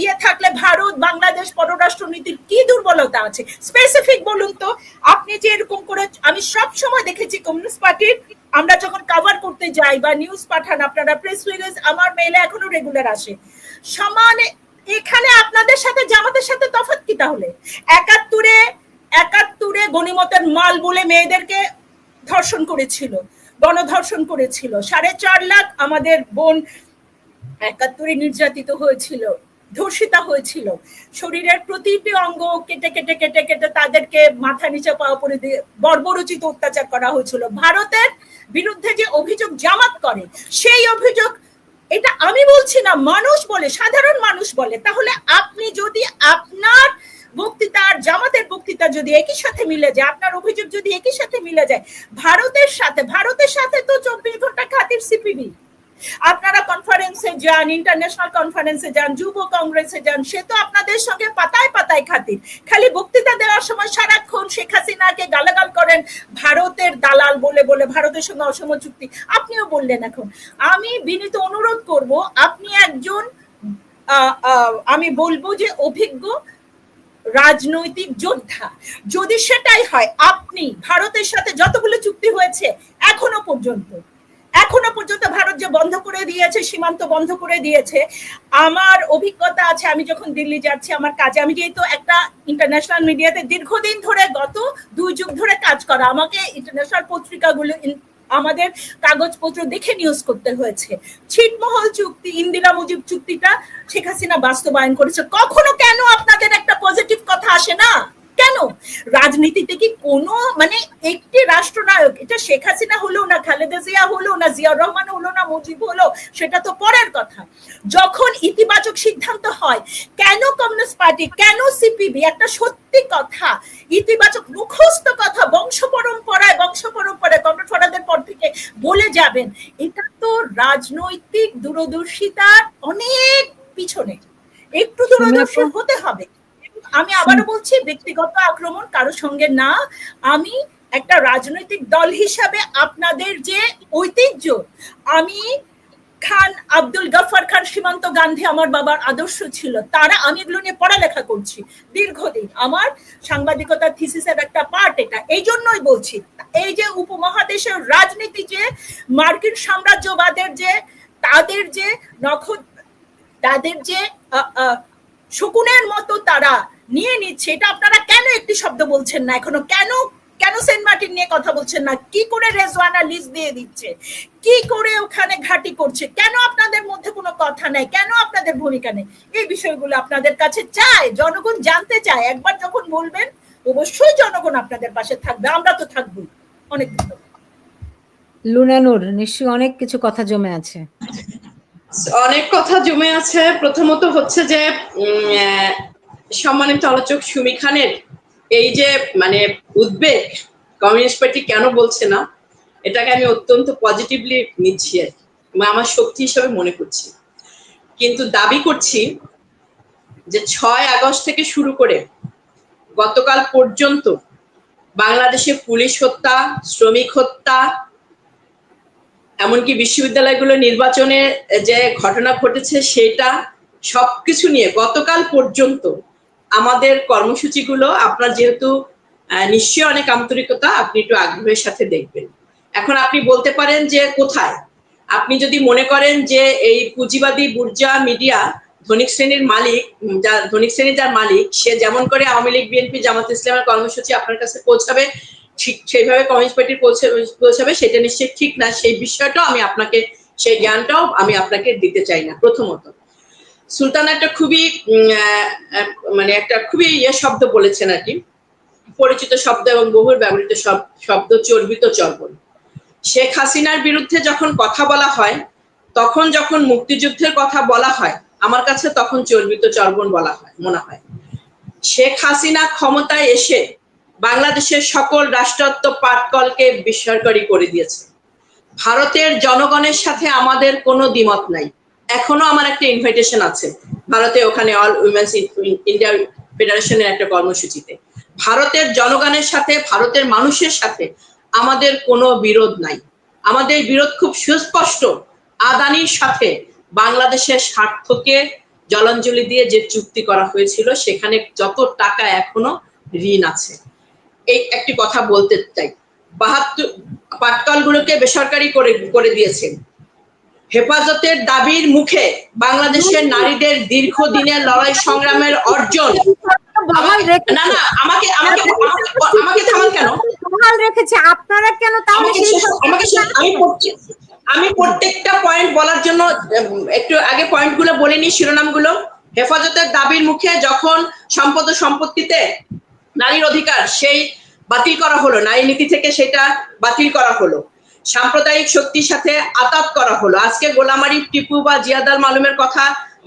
ইয়ে থাকলে ভারত, বাংলাদেশ পররাষ্ট্র নীতির কি দুর্বলতা আছে? স্পেসিফিক বলুন তো, আপনি যে এরকম করে, আমি সব সময় দেখেছি কমিউনিস্ট পার্টির আমরা যখন কভার করতে যাই বা নিউজ পাঠান, আপনারা প্রেস রিলিজ আমার মেলে এখনও রেগুলার আসে। সমান এখানে আপনাদের সাথে, জামাতের সাথে তফাৎ কি তাহলে? একাত্তরে একাত্তরে গণিমতের মাল বলে মেয়েদেরকে ধর্ষণ করেছিল, গণধর্ষণ করেছিল। সাড়ে চার লাখ আমাদের বোন একাত্তরে নির্যাতিত হয়েছিল। ধর্ষিতা হয়েছিল। শরীরের প্রতিটি অঙ্গ কেটে কেটে কেটে কেটে তাদেরকে মাথা নিচে পাওয়া পরে দিয়ে বর্বরচিত অত্যাচার করা হয়েছিল। ভারতের বিরুদ্ধে যে অভিযোগ জামাত করে, সেই অভিযোগ, এটা আমি বলছি না, মানুষ বলে, সাধারণ মানুষ বলে। তাহলে আপনি যদি আপনার বক্তৃতা আর জামাতের বক্তৃতা যদি একই সাথে মিলে যায়, আপনার অভিযোগ যদি একই সাথে মিলে যায়, ভারতের সাথে ভারতের সাথে তো চব্বিশ ঘণ্টা খাতির সিপিবি। আপনারা কনফারেন্সে যান ইন্টারন্যাশনাল কনফারেন্সে যান, যুব কংগ্রেসে যান, সে তো আপনাদের সঙ্গে পাতায় পাতায় খাতির। খালি বক্তৃতা দেওয়ার সময় সারাক্ষণ শেখ হাসিনাকে গালাগাল করেন ভারতের দালাল বলে বলে, ভারতের সঙ্গে অসম চুক্তি। আপনিও বললেন এখন। আমি বিনীত অনুরোধ করব, আপনি একজন আমি বলব যে অভিজ্ঞ রাজনৈতিক যোদ্ধা। যদি সেটাই হয়, আপনি ভারতের সাথে যতগুলো চুক্তি হয়েছে, এখনও পর্যন্ত এখনও পর্যন্ত ভারত যে বন্ধ করে দিয়েছে, সীমান্ত বন্ধ করে দিয়েছে, আমার অভিজ্ঞতা আছে, আমি যখন দিল্লি যাচ্ছি, আমার কাজে, আমি যেহেতু একটা ইন্টারন্যাশনাল মিডিয়াতে দীর্ঘদিন ধরে, গত দুই যুগ ধরে কাজ করা, আমাকে ইন্টারন্যাশনাল পত্রিকাগুলো আমাদের কাগজপত্র দেখে নিউজ করতে হয়েছে। ছিটমহল চুক্তি, ইন্দিরা মুজিব চুক্তিটা শেখ হাসিনা বাস্তবায়ন করেছে। কখনো কেন আপনাদের একটা পজিটিভ কথা আসে না? কেন? রাজনীতিতে কি কোনো মানে একটি রাষ্ট্রনায়ক এটা শেখ হাসিনা হলো না খালেদা জিয়া হলো না জিয়াউর রহমান হলো না মুজিব হলো সেটা তো পরের কথা। যখন ইতিবাচক সিদ্ধান্ত হয় কেন কমিউনিস্ট পার্টি কেন সিপিবি একটা সত্যি কথা ইতিবাচক মুখস্থ কথা বংশ পরম্পরায় বংশ পরম্পরায় কমরেড ফরাদের পর থেকে বলে যাবেন এটা তো রাজনৈতিক দূরদর্শিতার অনেক পিছনে। একটু দূরদর্শী হতে হবে। আমি আবারও বলছি ব্যক্তিগত আক্রমণ কারও সঙ্গে না। আমি একটা রাজনৈতিক দল হিসাবে আপনাদের যে ঐতিহ্য আমি খান আব্দুল গফর খান সীমান্ত গান্ধী আমার বাবার আদর্শ ছিল তারা আমি এগুলো নিয়ে পড়ালেখা করছি দীর্ঘদিন। আমার সাংবাদিকতার থিসিসের একটা পার্ট এটা এই জন্যই বলছি এই যে উপমহাদেশের রাজনীতি যে মার্কিন সাম্রাজ্যবাদের যে তাদের যে নখ তাদের যে শকুনের মতো তারা নিয়ে নিচ্ছে এটা আপনারা কেন একটি শব্দ বলছেন না এখনও? কেন কেন সেন্ট মার্টিন নিয়ে কথা বলছেন না? কি করে রেজওয়ানা লিস্ট দিয়ে দিচ্ছে? কি করে ওখানে ঘাটি করছে? কেন আপনাদের মধ্যে কোনো কথা নেই? কেন আপনাদের ভূমিকা নেই? এই বিষয়গুলো আপনাদের কাছে চায় জনগণ জানতে চায়। একবার যখন বলবেন অবশ্যই জনগণ আপনাদের পাশে থাকবে। আমরা তো থাকবোই অনেক ধন্যবাদ। লুনানুর নিশ্চয়ই অনেক কিছু কথা জমে আছে। অনেক কথা জমে আছে। প্রথমত হচ্ছে যে সম্মানিত আলোচক সুমি খানের এই যে মানে উদ্বেগ কমিউনিস্ট পার্টি কেন বলছে না, এটাকে আমি অত্যন্ত পজিটিভলি নিচ্ছি আর আমার শক্তি হিসেবে মনে করছি। কিন্তু দাবি করছি যে ছয় আগস্ট থেকে শুরু করে গতকাল পর্যন্ত বাংলাদেশে পুলিশ হত্যা, শ্রমিক হত্যা, এমনকি বিশ্ববিদ্যালয়গুলো নির্বাচনে যে ঘটনা ঘটেছে সেটা সবকিছু নিয়ে গতকাল পর্যন্ত আমাদের কর্মসূচিগুলো, আপনার যেহেতু নিশ্চয়ই অনেক আন্তরিকতা, আপনি একটু আগ্রহের সাথে দেখবেন। এখন আপনি বলতে পারেন যে কোথায়? আপনি যদি মনে করেন যে এই পুঁজিবাদী বুর্জা মিডিয়া, ধনিক শ্রেণির মালিক যা, ধনিক শ্রেণির যার মালিক, সে যেমন করে আওয়ামী লীগ, বিএনপি, জামাত ইসলামের কর্মসূচি আপনার কাছে পৌঁছাবে, ঠিক সেইভাবে কমিউনিস্ট পার্টির পৌঁছাবে, সেটা নিশ্চয়ই ঠিক না। সেই বিষয়টাও আমি আপনাকে, সেই জ্ঞানটাও আমি আপনাকে দিতে চাই না, প্রথমত। সুলতান একটা খুবই মানে একটা খুবই ইয়ে শব্দ বলেছেন আর কি। পরিচিত শব্দ এবং বহুল ব্যবহৃত শব্দ চর্বিত চর্বণ। শেখ হাসিনার বিরুদ্ধে যখন কথা বলা হয়, তখন যখন মুক্তিযুদ্ধের কথা বলা হয়, আমার কাছে তখন চর্বিত চর্বণ বলা হয়, মনে হয়। শেখ হাসিনা ক্ষমতায় এসে বাংলাদেশের সকল রাষ্ট্রত্ব পাটকলকে বিস্ময়করী করে দিয়েছে। ভারতের জনগণের সাথে আমাদের কোনো দ্বিমত নাই। এখনও আমার একটা ইনভাইটেশন আছে। ভারতে ওখানে অল উইমেন্স ইন্ডিয়া ফেডারেশনের একটা কর্মসূচিতে। ভারতের জনগণের সাথে, ভারতের মানুষের সাথে আমাদের কোনো বিরোধ নাই। আমাদের বিরোধ খুব সুস্পষ্ট। আদানির সাথে বাংলাদেশের স্বার্থকে জলাঞ্জলি দিয়ে যে চুক্তি করা হয়েছিল, সেখানে যত টাকা এখনও ঋণ আছে। এই একটি কথা বলতে চাই। বাহাত্তর, পাটকলগুলোকে বেসরকারি করে করে দিয়েছেন। হেফাজতের দাবির মুখে বাংলাদেশের নারীদের দীর্ঘদিনের লড়াই সংগ্রামের অর্জন। না না আমাকে আমাকে আমাকে আমাকে থামান কেন? রেখেছে। আপনারা কেন তাহলে আমাকে সেই শেষ- আমাকে শেষ- আমি আমি প্রত্যেকটা পয়েন্ট বলার জন্য একটু আগে পয়েন্টগুলো বলে নি শিরোনামগুলো। হেফাজতের দাবির মুখে যখন সম্পদ সম্পত্তিতে নারীর অধিকার সেই বাতিল করা হলো নারী নীতি থেকে সেটা বাতিল করা হলো। সাম্প্রদায়িক শক্তির সাথে আতাত করা হলো। আজকে গোলামারি, টিপু বা জিয়াদার মালুমের কথা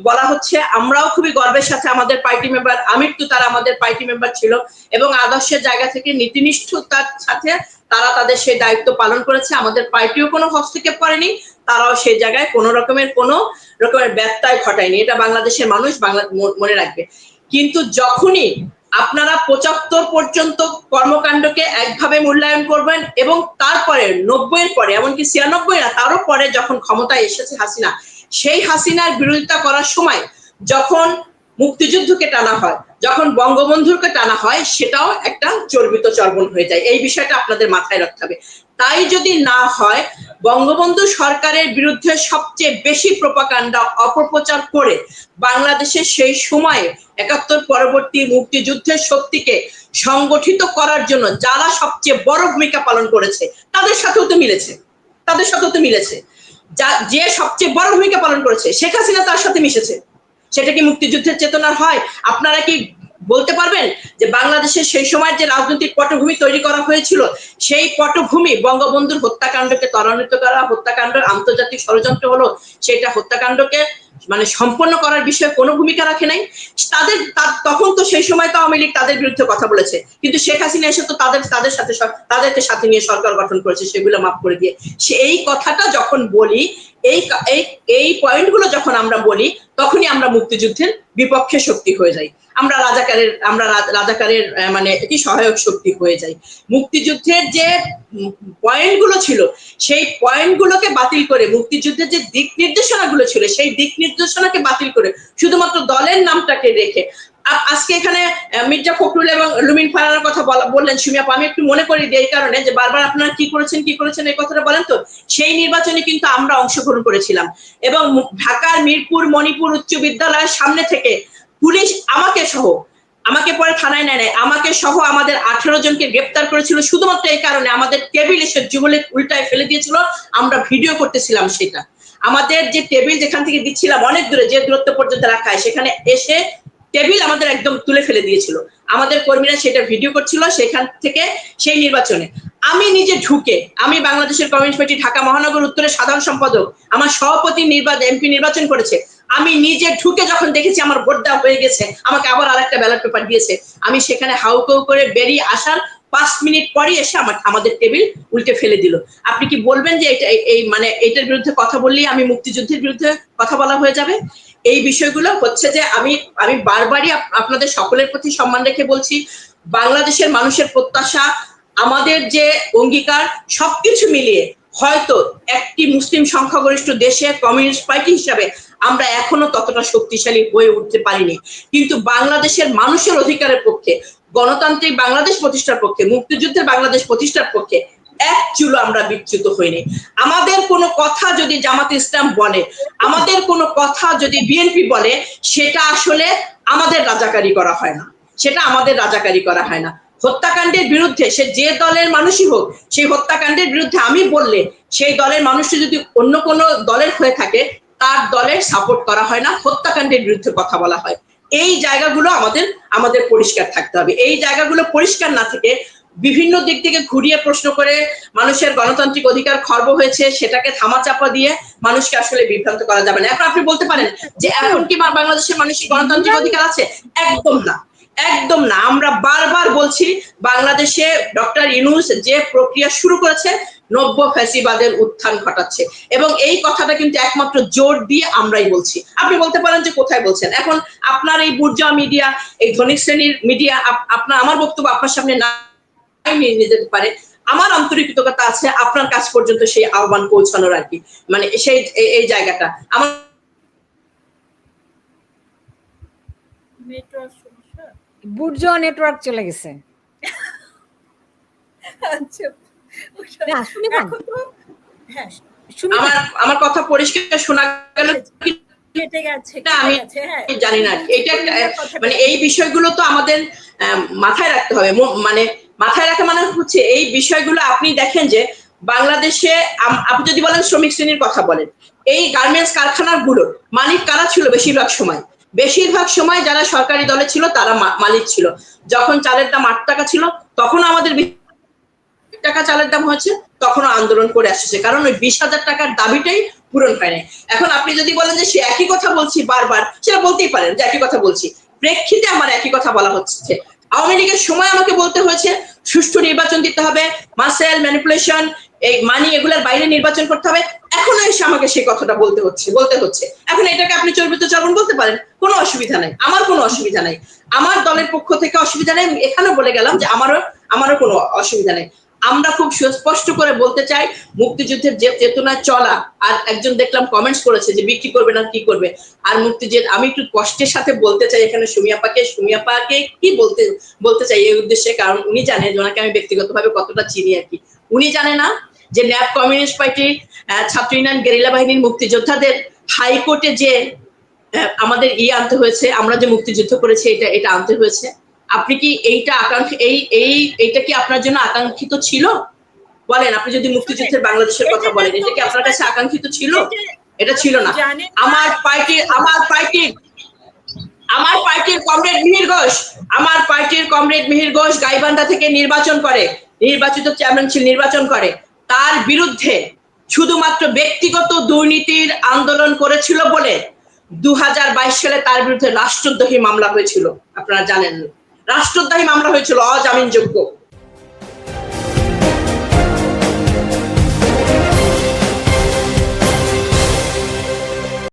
বলা হচ্ছে। আমরাও খুবই গর্বের সাথে আমাদের পার্টি মেম্বার আমির তো, তারা আমাদের পার্টি মেম্বার ছিল এবং আদর্শের জায়গা থেকে নীতিনিষ্ঠতার সাথে তারা তাদের সেই দায়িত্ব পালন করেছে। আমাদের পার্টিও কোনো হস্তক্ষেপ করেনি, তারাও সেই জায়গায় কোনো রকমের কোনো রকমের ব্যত্যয় ঘটায়নি। এটা বাংলাদেশের মানুষ বাংলা মনে রাখবে। কিন্তু যখনই আপনারা পঁচাত্তর পর্যন্ত কর্মকাণ্ডকে একভাবে মূল্যায়ন করবেন এবং তারপরে নব্বই এর পরে, এমনকি ছিয়ানব্বই না, তারও পরে যখন ক্ষমতায় এসেছে হাসিনা, সেই হাসিনার বিরোধিতা করার সময় যখন মুক্তিযুদ্ধকে টানা হয়, যখন বঙ্গবন্ধুকে টানা হয়, সেটাও একটা চর্বিত চর্বণ হয়ে যায়। এই বিষয়টা আপনাদের মাথায় রাখতে হবে। তাই যদি না হয়, বঙ্গবন্ধু সরকারের বিরুদ্ধে সবচেয়ে বেশি প্রপাকাণ্ডা অপপ্রচার করে বাংলাদেশের সেই সময়ে একাত্তর পরবর্তী মুক্তিযুদ্ধের শক্তিকে সংগঠিত করার জন্য যারা সবচেয়ে বড় ভূমিকা পালন করেছে, তাদের সাথেও তো মিলেছে। তাদের সাথেও তো মিলেছে। যা, যে সবচেয়ে বড় ভূমিকা পালন করেছে, শেখ হাসিনা তার সাথে মিশেছে। সেটা কি মুক্তিযুদ্ধের চেতনার হয়? আপনারা কি বলতে পারবেন যে বাংলাদেশের সেই সময় যে রাজনৈতিক পটভূমি তৈরি করা হয়েছিল, সেই পটভূমি বঙ্গবন্ধুর হত্যাকাণ্ডকে ত্বরান্বিত করা, হত্যাকাণ্ডের আন্তর্জাতিক ষড়যন্ত্র হলো, সেটা হত্যাকাণ্ডকে মানে সম্পন্ন করার বিষয়ে কোনো ভূমিকা রাখে নাই। তাদের তখন তো সেই সময় তো আওয়ামী লীগ তাদের বিরুদ্ধে কথা বলেছে। কিন্তু শেখ হাসিনা এসে তো তাদের তাদের সাথে তাদেরকে সাথে নিয়ে সরকার গঠন করেছে সেগুলো মাফ করে দিয়ে। সে এই কথাটা যখন বলি, এই এই পয়েন্টগুলো যখন আমরা বলি, তখনই আমরা মুক্তিযুদ্ধের বিপক্ষে শক্তি হয়ে যাই। আমরা রাজাকারের আমরা রাজাকারের মানে কি সহায়ক শক্তি হয়ে যাই। মুক্তিযুদ্ধের যে পয়েন্টগুলো ছিল, সেই পয়েন্টগুলোকে বাতিল করে মুক্তিযুদ্ধের যে দিক নির্দেশনাগুলো ছিল, সেই দিক নির্দেশনাকে বাতিল করে, শুধুমাত্র দলের নামটাকে রেখে। আজকে এখানে মির্জা ফখরুল এবং লুমিন ফারানার কথা বললেন, সুমিয়া আমি একটু মনে করি দিই এই কারণে যে বারবার আপনারা কি করেছেন কি করেছেন, এই কথাটা বলেন তো? সেই নির্বাচনে কিন্তু আমরা অংশগ্রহণ করেছিলাম। এবং ঢাকার মিরপুর, মণিপুর উচ্চ বিদ্যালয়ের সামনে থেকে পুলিশ আমাকে সহ, আমাকে পরে থানায় নেয় নাই, আমাকে সহ আমাদের আঠেরো জনকে গ্রেপ্তার করেছিল। শুধুমাত্র এই কারণে আমাদের টেবিল এসে যুবলীগ উল্টায় ফেলে দিয়েছিল। আমরা ভিডিও করতেছিলাম সেটা। আমাদের যে টেবিল যেখান থেকে দিচ্ছিলাম, অনেক দূরে, যে দূরত্ব পর্যন্ত রাখা হয়, সেখানে এসে টেবিল আমাদের একদম তুলে ফেলে দিয়েছিল। আমাদের কর্মীরা সেটা ভিডিও করছিল সেখান থেকে সেই নির্বাচনে। আমি নিজে ঢুকে, আমি বাংলাদেশের কমিউনিস্ট পার্টি ঢাকা মহানগর উত্তরের সাধারণ সম্পাদক, আমার সভাপতি নির্বাচন এমপি নির্বাচন করেছে। আমি নিজে ঢুকে যখন দেখেছি আমার ভোট দেওয়া হয়ে গেছে, আমাকে আবার আরেকটা ব্যালট পেপার দিয়েছে। আমি সেখানে হাউকাউ করে বেরিয়ে আসার পাঁচ মিনিট পরই এসে আমার, আমাদের টেবিল উল্টে ফেলে দিল। আপনি কি বলবেন যে এটা, এই- এই মানে এটার বিরুদ্ধে কথা বললেই আমি মুক্তিযুদ্ধের বিরুদ্ধে কথা বলা হয়ে যাবে? এই বিষয়গুলো হচ্ছে যে আমি আমি বারবারই আপনাদের সকলের প্রতি সম্মান রেখে বলছি, বাংলাদেশের মানুষের প্রত্যাশা, আমাদের যে অঙ্গীকার, সবকিছু মিলিয়ে হয়তো একটি মুসলিম সংখ্যাগরিষ্ঠ দেশে কমিউনিস্ট পার্টি হিসাবে আমরা এখনও ততটা শক্তিশালী হয়ে উঠতে পারিনি। কিন্তু বাংলাদেশের মানুষের অধিকারের পক্ষে, গণতান্ত্রিক বাংলাদেশ প্রতিষ্ঠার পক্ষে, মুক্তিযুদ্ধের বাংলাদেশ প্রতিষ্ঠার পক্ষে এক চুলো আমরা বিচ্যুত হইনি। আমাদের কোনো কথা যদি জামাত ইসলাম বলে, আমাদের কোনো কথা যদি বিএনপি বলে, সেটা আসলে আমাদের রাজাকারি করা হয় না। সেটা আমাদের রাজাকারি করা হয় না। হত্যাকাণ্ডের বিরুদ্ধে সে যে দলের মানুষই হোক, সেই হত্যাকাণ্ডের বিরুদ্ধে আমি বললে, সেই দলের মানুষটি যদি অন্য কোনো দলের হয়ে থাকে তার দলের সাপোর্ট করা হয় না হত্যাকাণ্ডের বিরুদ্ধে কথা বলা হয়। এই জায়গাগুলো আমাদের আমাদের পরিষ্কার থাকতে হবে। এই জায়গাগুলো পরিষ্কার না থেকে বিভিন্ন দিক থেকে ঘুরিয়ে প্রশ্ন করে মানুষের গণতান্ত্রিক অধিকার খর্ব হয়েছে সেটাকে থামাচাপা দিয়ে মানুষকে আসলে বিভ্রান্ত করা যাবে না। এখন আপনি বলতে পারেন যে এখন কি বাংলাদেশের মানুষের গণতান্ত্রিক অধিকার আছে? একদম না। একদম না। আমরা বারবার বলছি বাংলাদেশে ডক্টর ইউনুস যে প্রক্রিয়া শুরু করেছে নব্য ফ্যাসিবাদের উত্থান ঘটাচ্ছে। এবং এই কথাটা কিন্তু একমাত্র জোর দিয়ে আমরাই বলছি। আপনি বলতে পারেন যে কোথায় বলছেন? এখন আপনার এই বুর্জা মিডিয়া এই ধনিক শ্রেণির মিডিয়া আপনার আমার বক্তব্য আপনার সামনে না নিয়ে যেতে পারে। আমার আন্তরিকতা আছে আপনার কাছ পর্যন্ত সেই আহ্বান পৌঁছানোর আর কি। মানে সেই এই- এই জায়গাটা। আমার নেটওয়ার্ক বুর্জ নেটওয়ার্ক চলে গেছে। আচ্ছা। এখন তো হ্যাঁ আমার আমার কথা পরিষ্কার শোনা গেল। কেটে গেছে আমি- গেছে হ্যাঁ। জানি না। এটা মানে এই বিষয়গুলো তো আমাদের মাথায় রাখতে হবে। মানে মাথায় রাখা মানে হচ্ছে এই বিষয়গুলো আপনি দেখেন যে বাংলাদেশে আপনি যদি বলেন শ্রমিক শ্রেণির কথা বলেন এই গার্মেন্টস কারখানারগুলোর মালিক কারা ছিল বেশিরভাগ সময়? বেশিরভাগ সময় যারা সরকারি দলে ছিল তারা মা- মালিক ছিল। যখন চালের দাম আট টাকা ছিল তখন আমাদের টাকা চালের দাম হয়েছে, তখনও আন্দোলন করে আসছে। কারণ ওই বিশ হাজার টাকার দাবিটাই পূরণ হয় নাই। এখন আপনি যদি বলেন যে সে একই কথা বলছি বারবার, সেটা বলতেই পারেন যে একই কথা বলছি। প্রেক্ষিতে আমার একই কথা বলা হচ্ছে। আওয়ামী লীগের সময় আমাকে বলতে হয়েছে, সুষ্ঠু নির্বাচন দিতে হবে, মাসেল, ম্যানিপুলেশন, এই মানি এগুলার বাইরে নির্বাচন করতে হবে। এখনও এসে আমাকে সেই কথাটা বলতে হচ্ছে বলতে হচ্ছে। এখন এটাকে আপনি চর্বিত চর্বণ বলতে পারেন, কোনো অসুবিধা নাই। আমার কোনো অসুবিধা নাই। আমার দলের পক্ষ থেকে অসুবিধা নেই। এখানে বলে গেলাম যে আমারও আমারও কোনো অসুবিধা নেই। আমরা খুব সুস্পষ্ট করে বলতে চাই, মুক্তিযুদ্ধের যে চেতনা চলা, আর একজন দেখলাম কমেন্টস করেছে যে বিক্রি করবে না, কি করবে? আর মুক্তিযুদ্ধ, আমি একটু কষ্টের সাথে বলতে চাই এখানে সুমিয়াপাকে সুমিয়াপাকে কি বলতে বলতে চাই এই উদ্দেশ্যে? কারণ উনি জানেন ওনাকে আমি ব্যক্তিগতভাবে কতটা চিনি আর কি। উনি জানে না যে ন্যাপ কমিউনিস্ট পার্টি ছাত্র ইউনিয়ন গেরিলা বাহিনীর মুক্তিযোদ্ধাদের হাইকোর্টে যে আমাদের ইয়ে আনতে হয়েছে, আমরা যে মুক্তিযুদ্ধ করেছি, এটা এটা আনতে হয়েছে। আপনি কি এইটা আকাঙ্ক্ষা এই এই এইটা কি আপনার জন্য আকাঙ্ক্ষিত ছিল? বলেন আপনি যদি মুক্তিযুদ্ধের বাংলাদেশের কথা বলেন এটা কি আপনার কাছে আকাঙ্ক্ষিত ছিল? এটা ছিল না। আমার পার্টির আমার পার্টির আমার পার্টির কমরেড মিহির ঘোষ আমার পার্টির কমরেড মিহির ঘোষ গাইবান্ধা থেকে নির্বাচন করে নির্বাচিত চেয়ারম্যানশিপ নির্বাচন করে। তার বিরুদ্ধে শুধুমাত্র ব্যক্তিগত দুর্নীতির আন্দোলন করেছিল বলে দু হাজার বাইশ সালে তার বিরুদ্ধে রাষ্ট্রদ্রোহী মামলা হয়েছিল। আপনারা জানেন। রাষ্ট্রদ্রোহী মামলা হয়েছিল অজামিনযোগ্য